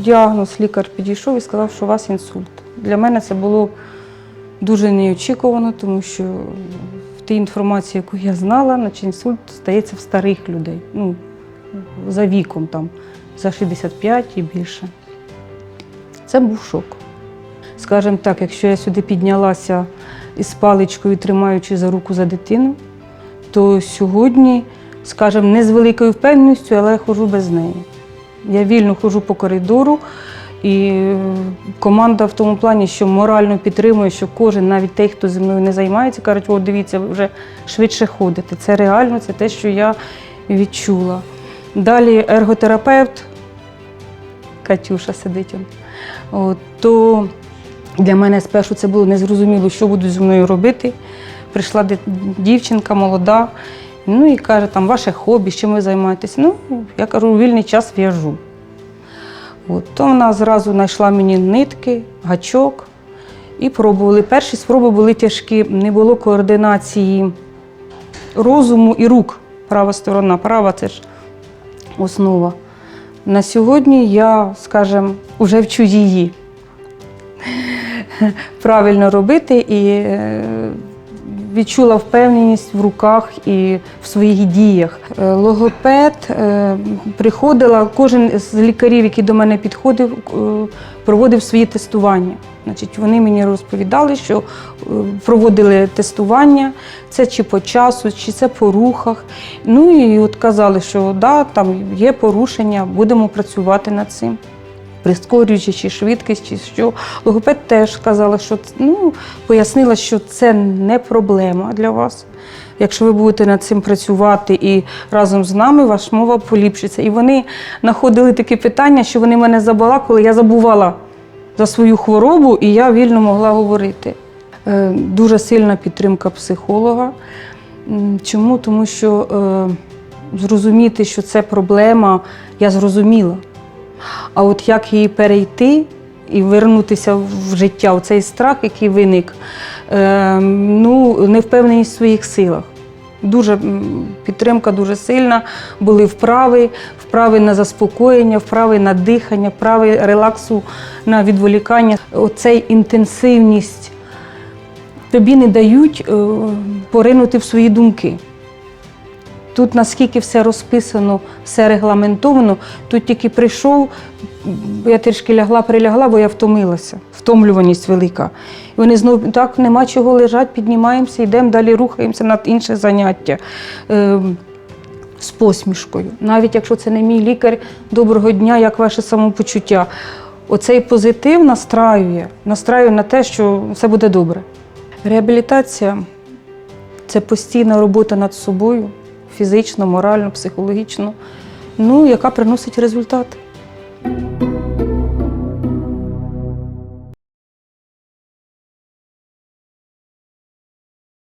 діагноз, лікар підійшов і сказав, що у вас інсульт. Для мене це було дуже неочікувано, тому що в тій інформації, яку я знала, наче інсульт стається в старих людей. Ну, за віком, там, за 65 і більше. Це був шок. Скажімо так, якщо я сюди піднялася із паличкою, тримаючи за руку за дитину, то сьогодні, скажімо, не з великою впевненістю, але я ходжу без неї. Я вільно ходжу по коридору, і команда в тому плані, що морально підтримує, що кожен, навіть той, хто зі мною не займається, кажуть, о, дивіться, ви вже швидше ходите. Це реально, це те, що я відчула. Далі ерготерапевт, Катюша сидить. От, то для мене спершу це було незрозуміло, що будуть зі мною робити. Прийшла дівчинка молода, ну і каже, там ваше хобі, чим ви займаєтесь? Ну, я кажу, у вільний час в'яжу. От, то вона зразу знайшла мені нитки, гачок і пробували. Перші спроби були тяжкі, не було координації розуму і рук. Права сторона, права це ж основа. На сьогодні я, скажімо, вже вчу її правильно робити і е, відчула впевненість в руках і в своїх діях. Е, Логопед е, приходила, кожен з лікарів, який до мене підходив, е, проводив свої тестування. Значить, вони мені розповідали, що проводили тестування, це чи по часу, чи це по рухах. Ну і от казали, що да, там є порушення, будемо працювати над цим. Прискорюючи чи швидкість, чи що. Логопед теж сказала, що ну, пояснила, що це не проблема для вас. Якщо ви будете над цим працювати і разом з нами, ваша мова поліпшиться. І вони знаходили такі питання, що вони мене забалакали, я забувала за свою хворобу, і я вільно могла говорити. Е, Дуже сильна підтримка психолога. Чому? Тому що е, зрозуміти, що це проблема, я зрозуміла. А от як її перейти і вернутися в життя, у цей страх, який виник, е, ну, невпевненість в своїх силах. Дуже підтримка дуже сильна. Були вправи, вправи на заспокоєння, вправи на дихання, вправи релаксу на відволікання. Оцей інтенсивність тобі не дають е, поринути в свої думки. Тут наскільки все розписано, все регламентовано, тут тільки прийшов, я трішки лягла, прилягла, бо я втомилася. Втомлюваність велика. І вони знову так, нема чого лежати, піднімаємося, йдемо далі, рухаємося на інше заняття. Е, з посмішкою. Навіть якщо це не мій лікар, доброго дня, як ваше самопочуття. Оцей позитив настраює, настраює на те, що все буде добре. Реабілітація це постійна робота над собою, фізично, морально, психологічно, ну, яка приносить результат.